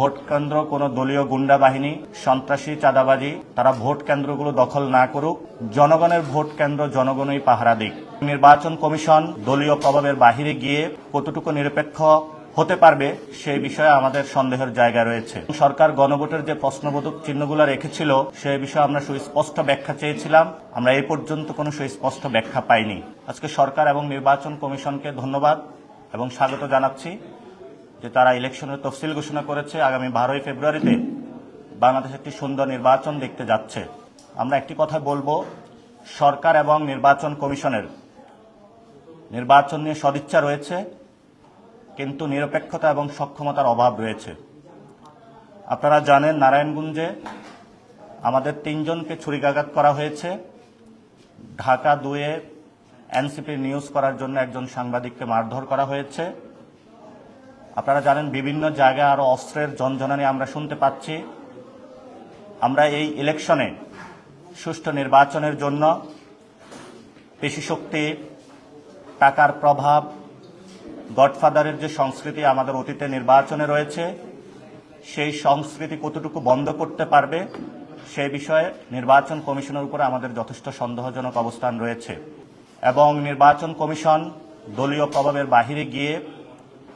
Vote কেন্দ্র কোনো দলীয় গুন্ডা বাহিনী, সন্ত্রাসী, চাঁদাবাজি, তারা ভোট কেন্দ্রগুলো দখল না করুক, জনগণের ভোট কেন্দ্র জনগণই পাহারা দিক। নির্বাচন কমিশন দলীয় প্রভাবের বাহিরে গিয়ে কতটুকু নিরপেক্ষ হতে পারবে সেই বিষয়ে আমাদের সন্দেহের জায়গা রয়েছে। সরকার গণভোটের যে প্রশ্নবোধক চিহ্নগুলো রেখেছিল সেই বিষয়ে আমরা সুস্পষ্ট ব্যাখ্যা চেয়েছিলাম। আমরা এই পর্যন্ত কোনো সুস্পষ্ট ব্যাখ্যা পাইনি। আজকে সরকার এবং নির্বাচন কমিশনকে ধন্যবাদ এবং স্বাগত জানাচ্ছি। যে তারা ইলেকশনের তফসিল ঘোষণা করেছে, আগামী বারোই ফেব্রুয়ারিতে বাংলাদেশ একটি সুন্দর নির্বাচন দেখতে যাচ্ছে। আমরা একটি কথা বলব, সরকার এবং নির্বাচন কমিশনের নির্বাচন নিয়ে সদিচ্ছা রয়েছে, কিন্তু নিরপেক্ষতা এবং সক্ষমতার অভাব রয়েছে। আপনারা জানেন, নারায়ণগঞ্জে আমাদের তিনজনকে ছুরিকাঘাত করা হয়েছে। ঢাকা দুয়ে এনসিপি নিউজ করার জন্য একজন সাংবাদিককে মারধর করা হয়েছে। আপনারা জানেন বিভিন্ন জায়গায় আরও অস্ত্রের জনজনানি আমরা শুনতে পাচ্ছি। আমরা এই ইলেকশনে সুষ্ঠু নির্বাচনের জন্য পেশি শক্তি, টাকার প্রভাব, গডফাদারের যে সংস্কৃতি আমাদের অতীতে নির্বাচনে রয়েছে, সেই সংস্কৃতি কতটুকু বন্ধ করতে পারবে সেই বিষয়ে নির্বাচন কমিশনের উপরে আমাদের যথেষ্ট সন্দেহজনক অবস্থান রয়েছে। এবং নির্বাচন কমিশন দলীয় প্রভাবের বাহিরে গিয়ে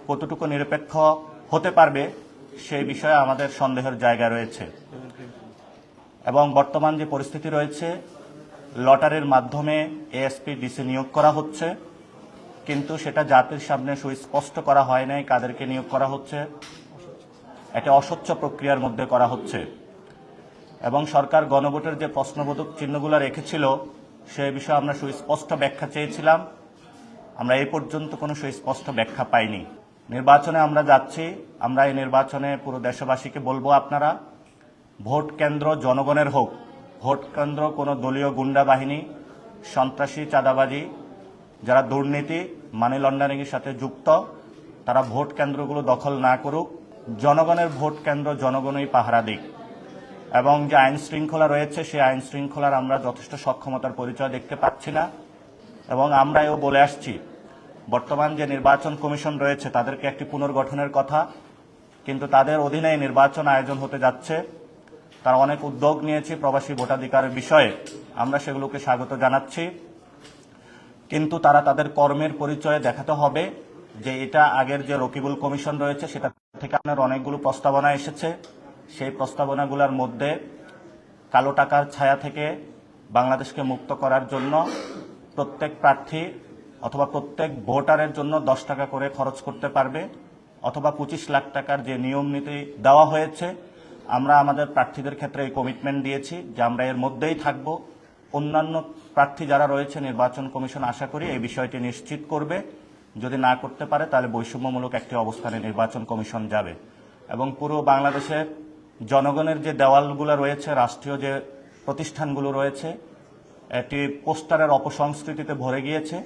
কতটুকু নিরপেক্ষ হতে পারবে সেই বিষয়ে আমাদের সন্দেহের জায়গা রয়েছে। এবং বর্তমান যে পরিস্থিতি রয়েছে, লটারির মাধ্যমে এএসপি ডিসি নিয়োগ করা হচ্ছে, কিন্তু সেটা জাতির সামনে সুস্পষ্ট করা হয় নাই কাদেরকে নিয়োগ করা হচ্ছে। একটা অস্বচ্ছ প্রক্রিয়ার মধ্যে করা হচ্ছে। এবং সরকার গণভোটের যে প্রশ্নবোধক চিহ্নগুলো রেখেছিল, সে বিষয়ে আমরা সুস্পষ্ট ব্যাখ্যা চেয়েছিলাম। আমরা এই পর্যন্ত কোনো সুস্পষ্ট ব্যাখ্যা পাইনি। নির্বাচনে আমরা যাচ্ছি, আমরা এই নির্বাচনে পুরো দেশবাসীকে বলব আপনারা, ভোট কেন্দ্র জনগণের হোক, ভোট কেন্দ্র কোনো দলীয় গুন্ডা বাহিনী, সন্ত্রাসী, চাঁদাবাজি, যারা দুর্নীতি মানি লন্ডারিংয়ের সাথে যুক্ত, তারা ভোট কেন্দ্রগুলো দখল না করুক, জনগণের ভোট কেন্দ্র জনগণই পাহারা দিক। এবং যে আইন শৃঙ্খলা রয়েছে, সেই আইন শৃঙ্খলার আমরা যথেষ্ট সক্ষমতার পরিচয় দেখতে পাচ্ছি না। এবং আমরা এও বলে আসছি বর্তমান যে নির্বাচন কমিশন রয়েছে, তাদেরকে একটি পুনর্গঠনের কথা, কিন্তু তাদের অধীনে নির্বাচন আয়োজন হতে যাচ্ছে। তারা অনেক উদ্যোগ নিয়েছে প্রবাসী ভোটাধিকারের বিষয়ে। আমরা সেগুলোকে স্বাগত জানাচ্ছি। কিন্তু তারা তাদের কর্মের পরিচয়ে দেখাতে হবে যে এটা আগের যে রকিবুল কমিশন রয়েছে, সেটা থেকে আপনার অনেকগুলো প্রস্তাবনা এসেছে। সেই প্রস্তাবনাগুলোর মধ্যে কালো টাকার ছায়া থেকে বাংলাদেশকে মুক্ত করার জন্য প্রত্যেক প্রার্থী অথবা প্রত্যেক ভোটারের জন্য দশ টাকা করে খরচ করতে পারবে, অথবা পঁচিশ লাখ টাকার যে নিয়ম নীতি দেওয়া হয়েছে, আমরা আমাদের প্রার্থীদের ক্ষেত্রে এই কমিটমেন্ট দিয়েছি যে আমরা এর মধ্যেই থাকব। অন্যান্য প্রার্থী যারা রয়েছে, নির্বাচন কমিশন আশা করি এই বিষয়টি নিশ্চিত করবে। যদি না করতে পারে, তাহলে বৈষম্যমূলক একটি অবস্থানে নির্বাচন কমিশন যাবে। এবং পুরো বাংলাদেশে জনগণের যে দেওয়ালগুলো রয়েছে, রাষ্ট্রীয় যে প্রতিষ্ঠানগুলো রয়েছে এটি পোস্টারের অপসংস্কৃতিতে ভরে গিয়েছে।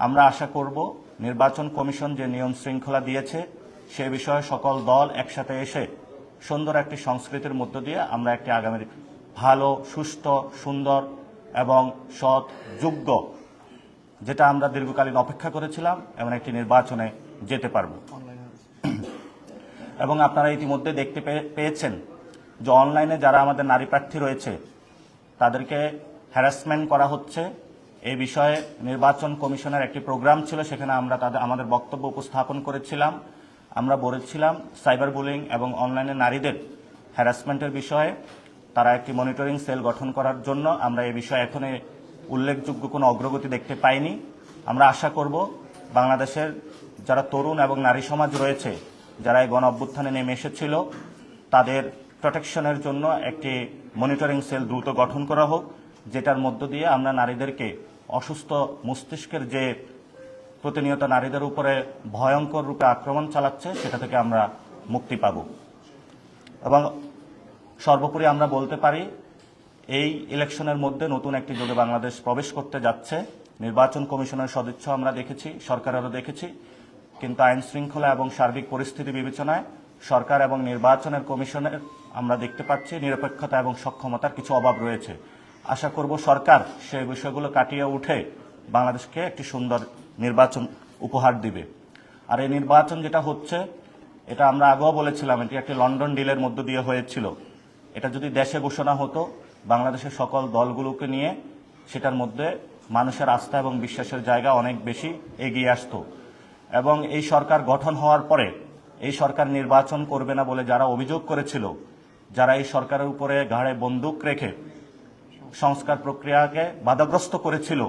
আমরা আশা করব নির্বাচন কমিশন যে নিয়ম শৃঙ্খলা দিয়েছে, সে বিষয়ে সকল দল একসাথে এসে সুন্দর একটি সংস্কৃতির মধ্য দিয়ে আমরা একটি আগামী ভালো, সুস্থ, সুন্দর এবং সৎ, যোগ্য, যেটা আমরা দীর্ঘকালীন অপেক্ষা করেছিলাম, এমন একটি নির্বাচনে যেতে পারব। এবং আপনারা ইতিমধ্যে দেখতে পেয়ে- পেয়েছেন যে অনলাইনে যারা আমাদের নারী প্রার্থী রয়েছে, তাদেরকে হ্যারাসমেন্ট করা হচ্ছে। এই বিষয়ে নির্বাচন কমিশনের একটি প্রোগ্রাম ছিল, সেখানে আমরা তাদের, আমাদের বক্তব্য উপস্থাপন করেছিলাম। আমরা বলেছিলাম সাইবার বুলিং এবং অনলাইনে নারীদের হ্যারাসমেন্টের বিষয়ে তারা একটি মনিটরিং সেল গঠন করার জন্য আমরা এই বিষয়ে এখনও উল্লেখযোগ্য কোনো অগ্রগতি দেখতে পাইনি। আমরা আশা করব, বাংলাদেশের যারা তরুণ এবং নারী সমাজ রয়েছে, যারা এই গণ অভ্যুত্থানে নেমে এসেছিল, তাদের প্রোটেকশনের জন্য একটি মনিটরিং সেল দ্রুত গঠন করা হোক, যেটার মধ্য দিয়ে আমরা নারীদেরকে অসুস্থ মস্তিষ্কের যে প্রতিনিয়ত নারীদের উপরে ভয়ঙ্কর রূপে আক্রমণ চালাচ্ছে, সেটা থেকে আমরা মুক্তি পাব। এবং সর্বোপরি আমরা বলতে পারি, এই ইলেকশনের মধ্যে নতুন একটি যুগে বাংলাদেশ প্রবেশ করতে যাচ্ছে। নির্বাচন কমিশনের সদিচ্ছ আমরা দেখেছি সরকারেরও দেখেছি। কিন্তু আইন শৃঙ্খলা এবং সার্বিক পরিস্থিতি বিবেচনায় সরকার এবং নির্বাচনের কমিশনের আমরা দেখতে পাচ্ছি নিরপেক্ষতা এবং সক্ষমতার কিছু অভাব রয়েছে। আশা করব সরকার সেই বিষয়গুলো কাটিয়ে উঠে বাংলাদেশকে একটি সুন্দর নির্বাচন উপহার দিবে। আর এই নির্বাচন যেটা হচ্ছে, এটা আমরা আগেও বলেছিলাম, এটি একটি লন্ডন ডিলের মধ্য দিয়ে হয়েছিল। এটা যদি দেশে ঘোষণা হতো, বাংলাদেশের সকল দলগুলোকে নিয়ে সেটার মধ্যে মানুষের আস্থা এবং বিশ্বাসের জায়গা অনেক বেশি এগিয়ে আসতো। এবং এই সরকার গঠন হওয়ার পরে এই সরকার নির্বাচন করবে না বলে যারা অভিযোগ করেছিল, যারা এই সরকারের উপরে ঘাড়ে বন্দুক রেখে সংস্কার প্রক্রিয়াকে বাধাগ্রস্ত করেছিল,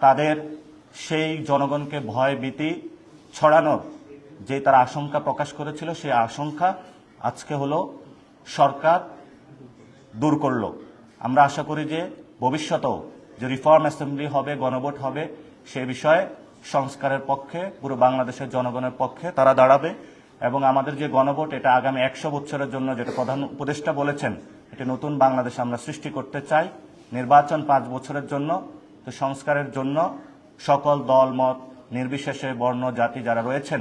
তাদের সেই জনগণকে ভয় ভীতি ছড়ানোর যে তারা আশঙ্কা প্রকাশ করেছিল, সেই আশঙ্কা আজকে হলো সরকার দূর করল। আমরা আশা করি যে ভবিষ্যতেও যে রিফর্ম অ্যাসেম্বলি হবে, গণভোট হবে, সে বিষয়ে সংস্কারের পক্ষে, পুরো বাংলাদেশের জনগণের পক্ষে তারা দাঁড়াবে এবং আমাদের যে গণভোট, এটা আগামী একশো বছরের জন্য যেটা প্রধান উপদেষ্টা বলেছেন এটা নতুন বাংলাদেশ আমরা সৃষ্টি করতে চাই। নির্বাচন পাঁচ বছরের জন্য, তো সংস্কারের জন্য সকল দল, মত, নির্বিশেষে বর্ণ, জাতি যারা রয়েছেন,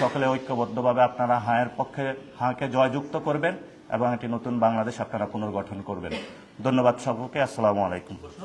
সকলে ঐক্যবদ্ধভাবে আপনারা হায়ের পক্ষে, হাঁকে জয়যুক্ত করবেন এবং একটি নতুন বাংলাদেশ আপনারা পুনর্গঠন করবেন। ধন্যবাদ সকলকে, আসসালামু আলাইকুম।